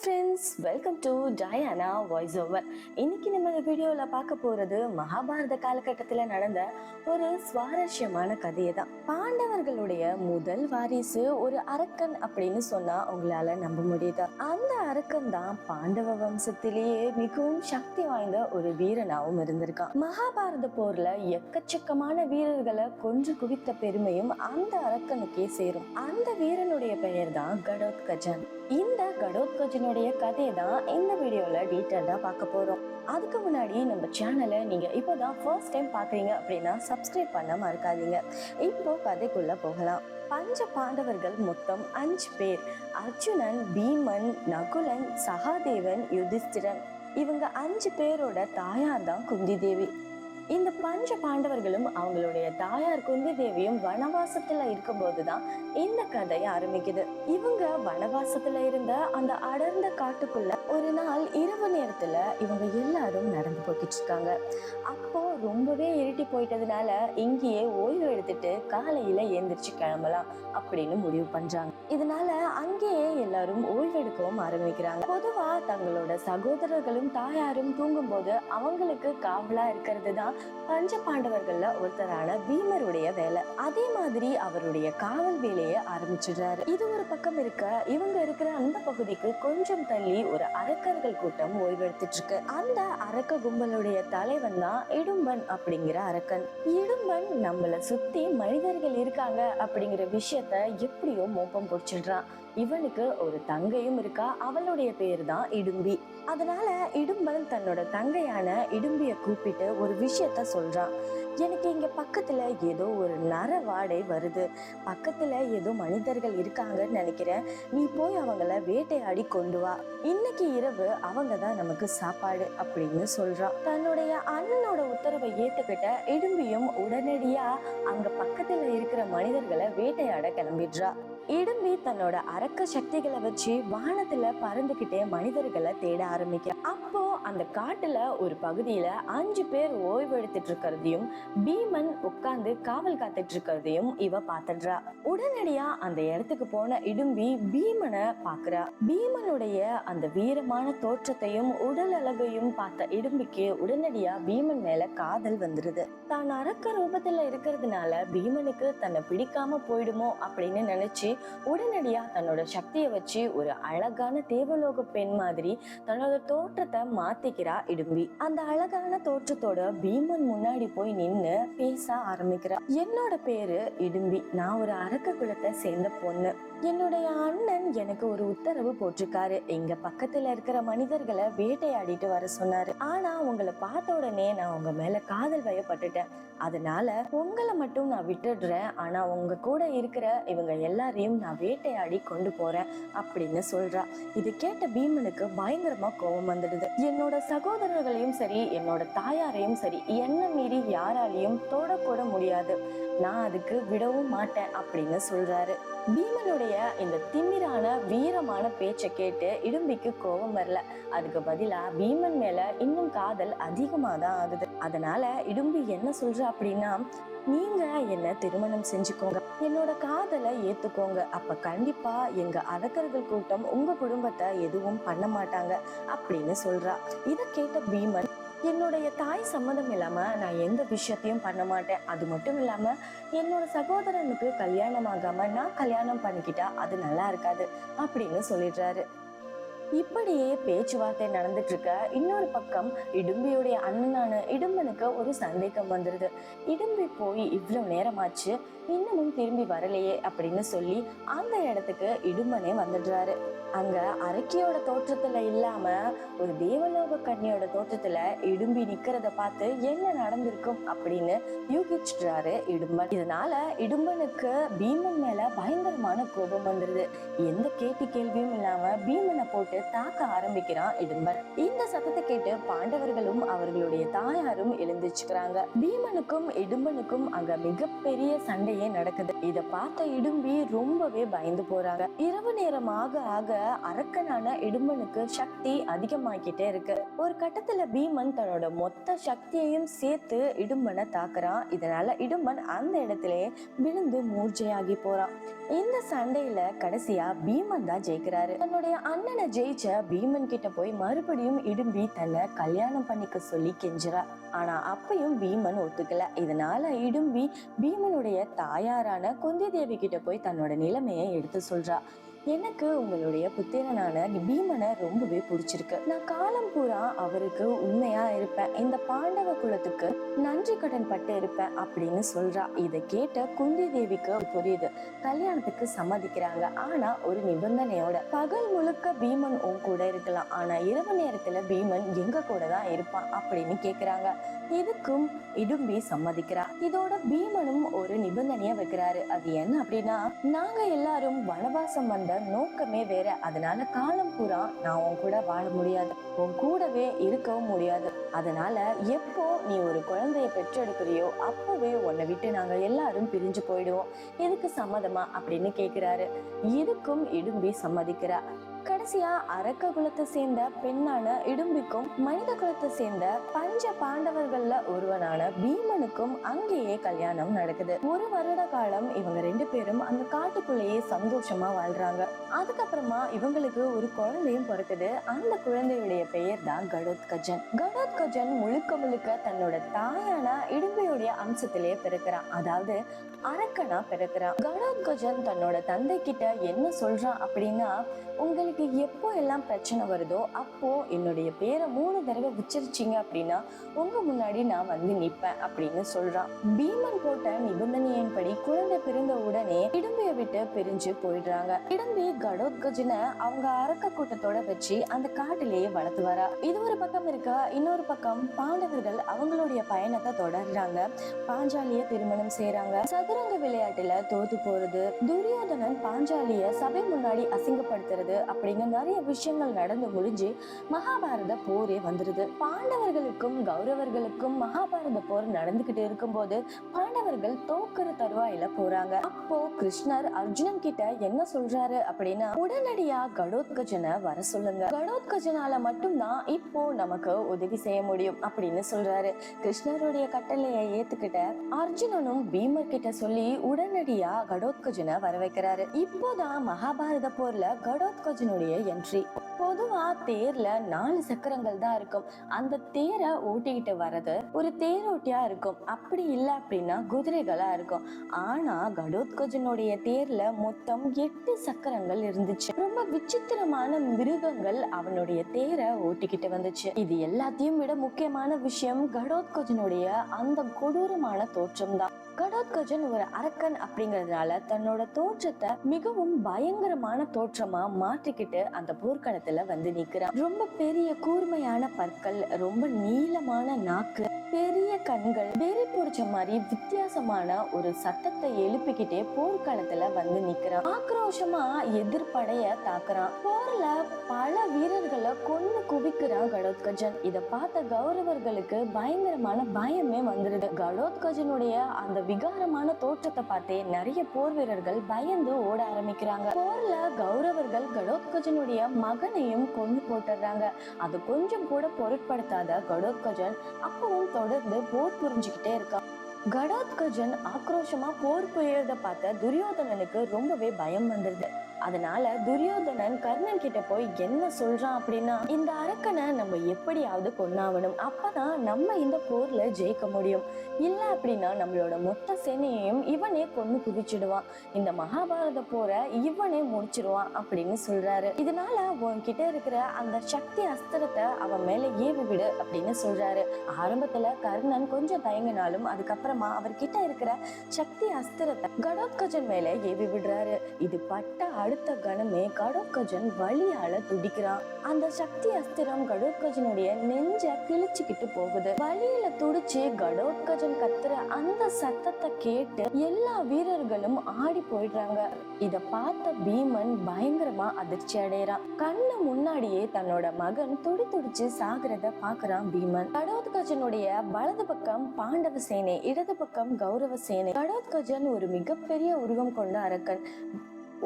Friends welcome to Diana voice over இன்னைக்கு நம்ம இந்த வீடியோவில் பார்க்க போகிறது மகாபாரத காலகட்டத்தில் நடந்த ஒரு சுவாரஸ்யமான கதையை தான் பாண்டவர்களுடைய முதல் வாரிசு ஒரு அரக்கன் அப்படின்னு சொன்னா உங்களால நம்ப முடியுதா? அந்த அரக்கன் தான் பாண்டவ வம்சத்திலேயே மிகவும் சக்தி வாய்ந்த ஒரு வீரனாகவும் இருந்திருக்கான். மகாபாரத போர்ல எக்கச்சக்கமான வீரர்களை கொன்று குவித்த பெருமையும் அந்த அரக்கனுக்கே சேரும். அந்த வீரனுடைய பெயர் தான் கடோத்கஜன் இந்த கடோத்கஜனுடைய கதையை தான் இந்த வீடியோல டீட்டெயில்டா பார்க்க போறோம். அதுக்கு முன்னாடி நம்ம சேனலை நீங்க இப்போதான் ஃபர்ஸ்ட் டைம் பாக்குறீங்க அப்படின்னா சப்ஸ்கிரைப் பண்ண மறக்காதீங்க. இப்போ கதைக்குள்ள போகலாம். பஞ்ச பாண்டவர்கள் மொத்தம் அஞ்சு பேர். அர்ஜுனன் பீமன் நகுலன் சகாதேவன் யுதிஷ்டிரன். இவங்க அஞ்சு பேரோட தாயார் தான் குந்தி தேவி இந்த பஞ்ச பாண்டவர்களும் அவங்களுடைய தாயார் குந்தி தேவியும் வனவாசத்துல இருக்கும்போது தான் இந்த கதை ஆரம்பிக்குது. இவங்க வனவாசத்துல இருந்த அந்த அடர்ந்த காட்டுக்குள்ள ஒரு நாள் இரவு நேரத்துல இவங்க எல்லாரும் நடந்து போய்கிட்டு இருக்காங்க. அப்போ ரொம்பவே இருட்டி போயிட்டதுனால இங்கேயே ஓய்வு எடுத்துட்டு காலையில எந்திரிச்சு கிளம்பலாம் அப்படின்னு முடிவு பண்றாங்க. இதனால அங்கேயே எல்லாரும் ஓய்வு எடுக்கவும் ஆரம்பிக்கிறாங்க. பொதுவா தங்களோட சகோதரர்களும் தாயாரும் தூங்கும்போது அவங்களுக்கு காவலா இருக்கிறது தான் பஞ்ச பாண்டவர்கள்ல ஒருத்தரான பீமருடைய வேலை. அதே மாதிரி அவருடைய காவல் வேலையை ஆரம்பிச்சிடுறாரு. இது ஒரு பக்கம் இருக்க இவங்க இருக்கிற அந்த பகுதிக்கு கொஞ்சம் தள்ளி ஒரு அரக்கர்கள் கூட்டம் ஓய்வெடுத்துட்டு இருக்கு அந்த அரக்க கும்பலுடைய தலைவன் தான் இடும்பன் அப்படிங்கிற அரக்கன். இடும்பன் நம்மள சுத்தி மனிதர்கள் இருக்காங்க அப்படிங்கிற விஷயத்த எப்படியோ மோப்பம் பிடிச்சிடுறான். இவனுக்கு ஒரு தங்கையும் இருக்கா? அவளுடைய பேர் தான் இடும்பி. அதனால இடும்பன் தன்னோட தங்கையான இடும்பிய கூப்பிட்டு ஒரு விஷயம் விஷயத்த சொல்றான். எனக்கு இங்க பக்கத்துல ஏதோ ஒரு நர வாடை வருது. பக்கத்துல ஏதோ மனிதர்கள் இருக்காங்கன்னு நினைக்கிறேன். நீ போய் அவங்கள வேட்டையாடி கொண்டு வா. இன்னைக்கு இரவு அவங்க தான் நமக்கு சாப்பாடு அப்படின்னு சொல்றான். தன்னுடைய அண்ணனோட உத்தரவை ஏத்துக்கிட்ட இடும்பியும் உடனடியா அங்க பக்கத்துல இருக்கிற மனிதர்களை வேட்டையாட கிளம்பிடுறா. இடும்பி தன்னோட அரக்க சக்திகளை வச்சு வானத்துல பறந்துகிட்டே மனிதர்களை தேட ஆரம்பிக்க. அப்போ அந்த காட்டுல ஒரு பகுதியில அஞ்சு பேர் ஓய்வு எடுத்துட்டு இருக்கிறதையும் பீமன் உட்கார்ந்து காவல் காத்துட்டு இருக்கிறதையும் இவ பாத்துடுறா உடனடியா அந்த இடத்துக்கு போன இடும்பி பீமனை பாக்குறா பீமனுடைய அந்த வீரமான தோற்றத்தையும் உடல் அழகையும் பார்த்த இடும்பிக்கு உடனடியா பீமன் மேல காதல் வந்துருது. தான் அரக்க ரூபத்துல இருக்கிறதுனால பீமனுக்கு தன்னை பிடிக்காம போயிடுமோ அப்படின்னு நினைச்சு உடனடியா தன்னோட சக்தியை வச்சு ஒரு அழகான தேவலோக பெண் மாதிரி தன்னோட தோற்றத்தை மாத்திக்கிறா இடும்பி. அந்த அழகான தோற்றத்தோட பீமன் முன்னாடி போய் நின்னு பேச ஆரம்பிக்கிறா. என்னோட பேரு இடும்பி. நான் ஒரு அரக்க குலத்தை சேர்ந்த பொண்ணு. என்னுடைய அண்ணன் எனக்கு ஒரு உத்தரவு போட்டிருக்காரு. எங்க பக்கத்துல இருக்கிற மனிதர்களை வேட்டையாடிட்டு வர சொன்னாரு. ஆனா உங்களை பார்த்த உடனே நான் உங்க மேல காதல் வயப்பட்டுட்டேன். அதனால உங்களை மட்டும் நான் விட்டுடுறேன். ஆனா உங்க கூட இருக்கிற இவங்க எல்லாரையும் நான் வேட்டையாடி கொண்டு போறேன் அப்படின்னு சொல்றா. இது கேட்ட பீமனுக்கு பயங்கரமா கோபம் வந்துடுது. என்னோட சகோதரர்களையும் சரி என்னோட தாயாரையும் சரி என்ன மீறி யாராலையும் தொடக்கூட முடியாது. நான் அதுக்கு விடவும் மாட்டேன் அப்படின்னு சொல்றாரு. பீமனுடைய இந்த திமிரான வீரமான பேச்சை கேட்டு இடும்பிக்கு கோபம் வரல. அதுக்கு பதிலா பீமன் மேல இன்னும் காதல் அதிகமா தான் ஆகுது. அதனால இடும்பி என்ன சொல்ற அப்படின்னா நீங்க என்ன திருமணம் செஞ்சுக்கோங்க. என்னோட காதலை ஏத்துக்கோங்க. அப்ப கண்டிப்பா எங்க அரக்கர்கள் கூட்டம் உங்க குடும்பத்தை எதுவும் பண்ண மாட்டாங்க அப்படின்னு சொல்றா. இதை கேட்ட பீமன் என்னுடைய தாய் சம்மதம் இல்லாம நான் எந்த விஷயத்தையும் பண்ண மாட்டேன். அது மட்டும் இல்லாம என்னோட சகோதரனுக்கு கல்யாணம் ஆகாம நான் கல்யாணம் பண்ணிக்கிட்டா அது நல்லா இருக்காது அப்படின்னு சொல்லிடுறாரு. இப்படியே பேச்சுவார்த்தை நடந்துட்டு இருக்க இன்னொரு பக்கம் இடும்பியுடைய அண்ணனான இடும்பனுக்கு ஒரு சந்தேகம் வந்துருது. இடும்பி போய் இவ்வளவு நேரமாச்சு இன்னமும் திரும்பி வரலையே அப்படின்னு சொல்லி அந்த இடத்துக்கு இடும்பனே வந்துடுறாரு. அங்க அரக்கியோட தோற்றத்துல இல்லாம ஒரு தேவலோக கண்ணியோட தோற்றத்துல இடும்பி நிக்கிறத பார்த்து என்ன நடந்திருக்கும் அப்படின்னு யூகிச்சிடுறாரு இடும்பன். இதனால இடும்பனுக்கு பீமன் மேல பயங்கரமான கோபம் வந்துருது. எந்த கேட்டு கேள்வியும் இல்லாம பீமனை போட்டு தாக்க ஆரம்பிக்கிறான் இடும்பன் இந்த சத்தத்தை கேட்டு பாண்டவர்களும் அவர்களுடைய தாயாரும் எழுந்துச்சுக்கிறாங்க பீமனுக்கும் இடும்பனுக்கும் அங்க மிகப்பெரிய சண்டையே நடக்குது. இத பார்த்த இடும்பி ரொம்பவே பயந்து போறாங்க. இரவு நேரம் ஆக ஆக அரக்கனான இடும்பனுக்கு சக்தி அதிகமாகிட்டே இருக்கு. ஒரு கட்டத்துல பீமன் தன்னோட மொத்த சக்தியையும் சேர்த்து இடும்பனை தாக்குறான். இதனால இடும்பன் அந்த இடத்திலேயே விழுந்து மூர்ச்சையாகி போறான். இந்த சண்டையில கடைசியா பீமன் தான் ஜெயிக்கிறாரு. தன்னுடைய அண்ணனை ஜெயிச்ச பீமன் கிட்ட போய் மறுபடியும் இடும்பி தன்னை கல்யாணம் பண்ணிக்க சொல்லி கெஞ்சுறா. ஆனா அப்பையும் பீமன் ஒத்துக்கல. இதனால இடும்பி பீமனுடைய தாயாரான குந்தி தேவி கிட்ட போய் தன்னோட நிலைமையை எடுத்து சொல்றா. எனக்கு உங்களுடைய புத்திரனான பீமனை ரொம்பவே பிடிச்சிருக்கு. நான் காலம் பூரா அவருக்கு உண்மையா இருப்பேன். இந்த பாண்டவ குலத்துக்கு நன்றி கடன் பட்டு இருப்பேன் அப்படின்னு சொல்றா. இதை கேட்ட குந்தி தேவிக்கு புரியுது. கல்யாணத்துக்கு சம்மதிக்கிறாங்க. ஆனா ஒரு நிபந்தனையோட பகல் முழுக்க பீமன் உன் கூட இருக்கலாம். ஆனா இரவு நேரத்துல பீமன் எங்க கூட தான் இருப்பான் அப்படின்னு கேக்குறாங்க. இதுக்கும் இடும்பி சம்மதிக்கிறா. இதோட பீமனும் ஒரு நிபந்தனைய வைக்கிறாரு. அது என்ன அப்படின்னா நாங்க எல்லாரும் வனவாசம் வந்த நோக்கமே வேற. அதனால காலம் பூரா நான் உன் கூட வாழ முடியாது. உன் கூடவே இருக்கவும் முடியாது. அதனால எப்போ நீ ஒரு குழந்தைய பெற்றெடுக்கிறியோ அப்பவே உன்னை விட்டு நாங்க எல்லாரும் பிரிஞ்சு போயிடுவோம். இதுக்கு சம்மதமா அப்படின்னு கேக்குறாரு. இதுக்கும் இடும்பி சம்மதிக்கிறா. கடைசியா அரக்க குலத்தை சேர்ந்த பெண்ணான இடும்பிக்கும் மனித குலத்தை சேர்ந்த பஞ்ச பாண்டவர்கள்ல ஒருவனான பீமனுக்கும் அங்கேயே கல்யாணம் நடக்குது. ஒரு வருட காலம் இவங்க ரெண்டு பேரும் அந்த காட்டுக்குள்ளேயே சந்தோஷமா வாழ்றாங்க. அதுக்கப்புறமா இவங்களுக்கு ஒரு குழந்தையும் பிறக்குது. அந்த குழந்தையுடைய பெயர் தான் கடோத்கஜன். கடோத்கஜன் முழுக்க முழுக்க தன்னோட தாயான இடும்பியுடைய அம்சத்திலேயே பிறக்கிறான். அதாவது அரக்கனா பிறக்கிறான். கடோத்கஜன் தன்னோட தந்தை கிட்ட என்ன சொல்றான் அப்படின்னா உங்களுக்கு எப்போ எல்லாம் பிரச்சனை வருதோ அப்போ என்னுடைய பேரை மூணு தடவை உச்சரிச்சிங்க அப்படின்னா உங்க முன்னாடி நான் வந்து நிப்பேன் அப்படின்னு சொல்றான். பீமன் போட்ட நிபந்தனையின்படி குழந்தை பிறந்த உடனே இடும்பிய விட்டு பிரிஞ்சு போயிடுறாங்க. இடும்பி கடோத்கஜனை அவங்க அரக்க கூட்டத்தோட வச்சு அந்த காட்டிலேயே வளர்த்து வரா இது ஒரு பக்கம் இருக்க இன்னொரு பக்கம் பாண்டவர்கள் அவங்களுடைய பயணத்தை தொடர்றாங்க. பாஞ்சாலிய திருமணம் செய்யறாங்க சதுரங்க விளையாட்டுல தோத்து போறது துரியோதனன் பாஞ்சாலிய சபை முன்னாடி அசிங்கப்படுத்துறது அப்படிங்கிற நிறைய விஷயங்கள் நடந்து முடிஞ்சு மகாபாரத போரே வந்துருது. பாண்டவர்களுக்கும் கௌரவர்களுக்கும் மகாபாரத போர் நடந்துகிட்டு இருக்கும்போது பாண்டவர்கள் தோக்குற தருவாயில போறாங்க. அப்போ கிருஷ்ணர் அர்ஜுனன் கிட்ட என்ன சொல்றாரு அப்படின்னா உடனடியா கடோத்கஜனை வர சொல்லுங்க. கடோத்கஜனால மட்டும்தான் இப்போ நமக்கு உதவி செய்ய முடியும் அப்படின்னு சொல்றாரு. கிருஷ்ணருடைய கட்டளையை ஏத்துக்கிட்ட அர்ஜுனனும் பீமர் கிட்ட சொல்லி உடனடியா கடோத்கஜனை வர வைக்கிறாரு. இப்போதான் மகாபாரத போர்ல கடோத்கஜனுடைய 言之 பொதுவா தேர்ல நாலு சக்கரங்கள் தான் இருக்கும். அந்த தேரை ஓட்டிக்கிட்டு வர்றது ஒரு தேரோட்டியா இருக்கும். அப்படி இல்லை அப்படின்னா குதிரைகளா இருக்கும். ஆனா கடோத்கஜனுடைய தேர்ல மொத்தம் எட்டு சக்கரங்கள் இருந்துச்சு. ரொம்ப விசித்திரமான மிருகங்கள் அவனுடைய தேரை ஓட்டிக்கிட்டு வந்துச்சு. இது எல்லாத்தையும் விட முக்கியமான விஷயம் கடோத்கஜனுடைய அந்த கொடூரமான தோற்றம் தான். கடோத்கஜன் ஒரு அரக்கன் அப்படிங்கறதுனால தன்னோட தோற்றத்தை மிகவும் பயங்கரமான தோற்றமா மாற்றிக்கிட்டு அந்த போர்க்களத்துல வந்து நிக்கிறான். ரொம்ப பெரிய கூர்மையான பற்கள் ரொம்ப நீளமான நாக்கு. பெரிய கண்கள் வெறி பிடிச்ச மாதிரி வித்தியாசமான ஒரு சத்தத்தை எழுப்பிக்கிட்டே போர்க்களத்துல வந்து நிக்கிறான். ஆக்ரோஷமா எதிர்ப்படைய தாக்குறான். போர்ல பல வீரர்களை கொண்டு குவிக்கிறான் கடோத்கஜன் இத பார்த்த கௌரவர்களுக்கு பயங்கரமான பயமே வந்துருது. கடோத்கஜனுடைய அந்த விகாரமான தோற்றத்தை பார்த்தே நிறைய போர் வீரர்கள் பயந்து ஓட ஆரம்பிக்கிறாங்க. போர்ல கௌரவர்கள் கடோத்கஜனுடைய மகனையும் கொண்டு போட்டுறாங்க அது கொஞ்சம் கூட பொருட்படுத்தாத கடோத்கஜன் அப்பவும் தொடர்ந்து போர் புரிஞ்சுக்கிட்டே இருக்கான் கடோத்கஜன் ஆக்ரோஷமா போர் புரியறத பார்த்த துரியோதனனுக்கு ரொம்பவே பயம் வந்துருது அதனால துரியோதனன் கர்ணன் கிட்ட போய் என்ன சொல்றான் அப்படின்னா இந்த அரக்கனை நம்ம எப்படியாவது கொண்டாவணும் அப்பதான் நம்ம இந்த போர்ல ஜெயிக்க முடியும். இல்ல அப்படின்னா நம்மளோட மொத்த சேனையையும் இவனே கொன்னு குதிச்சிடுவான். இந்த மகாபாரத போரை இவனே முடிச்சிருவான் அப்படின்னு சொல்றாரு. இதனால உன்கிட்ட இருக்கிற அந்த சக்தி அஸ்திரத்தை அவன் மேல ஏவி விடு அப்படின்னு சொல்றாரு. ஆரம்பத்துல கர்ணன் கொஞ்சம் தயங்கினாலும் அதுக்கப்புறமா அவர்கிட்ட இருக்கிற சக்தி அஸ்திரத்தை கடோத்கஜன் மேல ஏவி விடுறாரு. இது பட்ட அடுத்த கணமே கடோத்கஜன் வலியால துடிக்கிறான். அந்த சக்தி அஸ்திரம் கடோத்கஜனுடைய நெஞ்ச கிழிச்சுக்கிட்டு போகுது. வலியில துடிச்சு கடோத்கஜன் கத்துற அந்த சத்தத்தை கேட்டு எல்லா வீரர்களும் ஆடி போயிடுறாங்க. இத பார்த்த பீமன் பயங்கரமா அதிர்ச்சி அடையறான். கண்ணு முன்னாடியே தன்னோட மகன் துடி துடிச்சு சாகுறத பாக்குறான் பீமன். கடோத்கஜனுடைய வலது பக்கம் பாண்டவ சேனை இடது பக்கம் கௌரவ சேனை. கடோத்கஜன் ஒரு மிகப்பெரிய உருவம் கொண்ட அரக்கன்.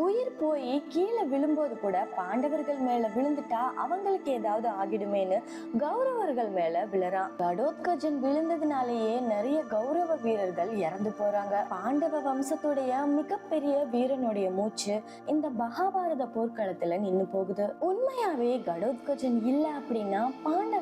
உயிர் போய் கீழே விழும்போது கூட பாண்டவர்கள் மேல விழுந்துட்டா அவங்களுக்கு ஏதாவது ஆகிடுமேன்னு கௌரவர்கள் மேல விழறான். கடோத்கஜன் விழுந்ததுனாலேயே நிறைய கௌரவ வீரர்கள் இறந்து போறாங்க. பாண்டவ வம்சத்துடைய மிகப்பெரிய வீரனுடைய மூச்சு இந்த மகாபாரத போர்க்களத்துல நின்னு போகுது. உண்மையாவே கடோத்கஜன் இல்ல அப்படின்னா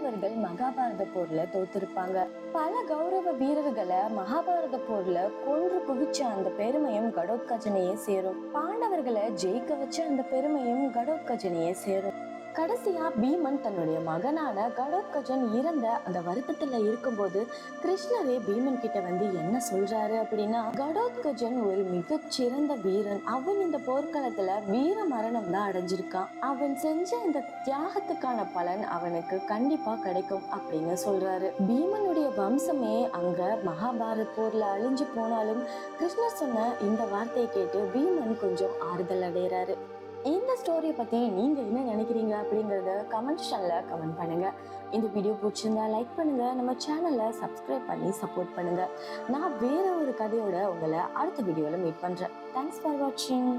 பாண்டவர்கள் மகாபாரத போர்ல தோத்திருப்பாங்க. பல கௌரவ வீரர்களை மகாபாரத போர்ல கொன்று குவிச்ச அந்த பெருமையும் கடோத்கஜனையே சேரும். பாண்டவர்களை ஜெயிக்க வச்ச அந்த பெருமையும் கடோத்கஜனையே சேரும். கடைசியா பீமன் தன்னுடைய மகனான கடோத்கஜன் இறந்த அந்த வருத்தத்துல இருக்கும்போது கிருஷ்ணரே பீமன் கிட்ட வந்து என்ன சொல்றாரு அப்படின்னா கடோத்கஜன் ஒரு மிக சிறந்த வீரன். அவன் இந்த போர்க்களத்துல வீர மரணம் தான் அடைஞ்சிருக்கான். அவன் செஞ்ச இந்த தியாகத்துக்கான பலன் அவனுக்கு கண்டிப்பா கிடைக்கும் அப்படின்னு சொல்றாரு. பீமனுடைய வம்சமே அங்க மகாபாரத் போர்ல அழிஞ்சு போனாலும் கிருஷ்ணர் சொன்ன இந்த வார்த்தையை கேட்டு பீமன் கொஞ்சம் ஆறுதல் அடைகிறாரு இந்த ஸ்டோரியை பற்றி நீங்கள் என்ன நினைக்கிறீங்க அப்படிங்கறத கமெண்ட் செக்ஷன்ல கமெண்ட் பண்ணுங்கள் இந்த வீடியோ பிடிச்சிருந்தா லைக் பண்ணுங்கள் நம்ம சேனலை சப்ஸ்கிரைப் பண்ணி சப்போர்ட் பண்ணுங்கள் நான் வேறு ஒரு கதையோட உங்களை அடுத்த வீடியோவில் மீட் பண்ணுறேன் தேங்க்ஸ் ஃபார் வாட்சிங்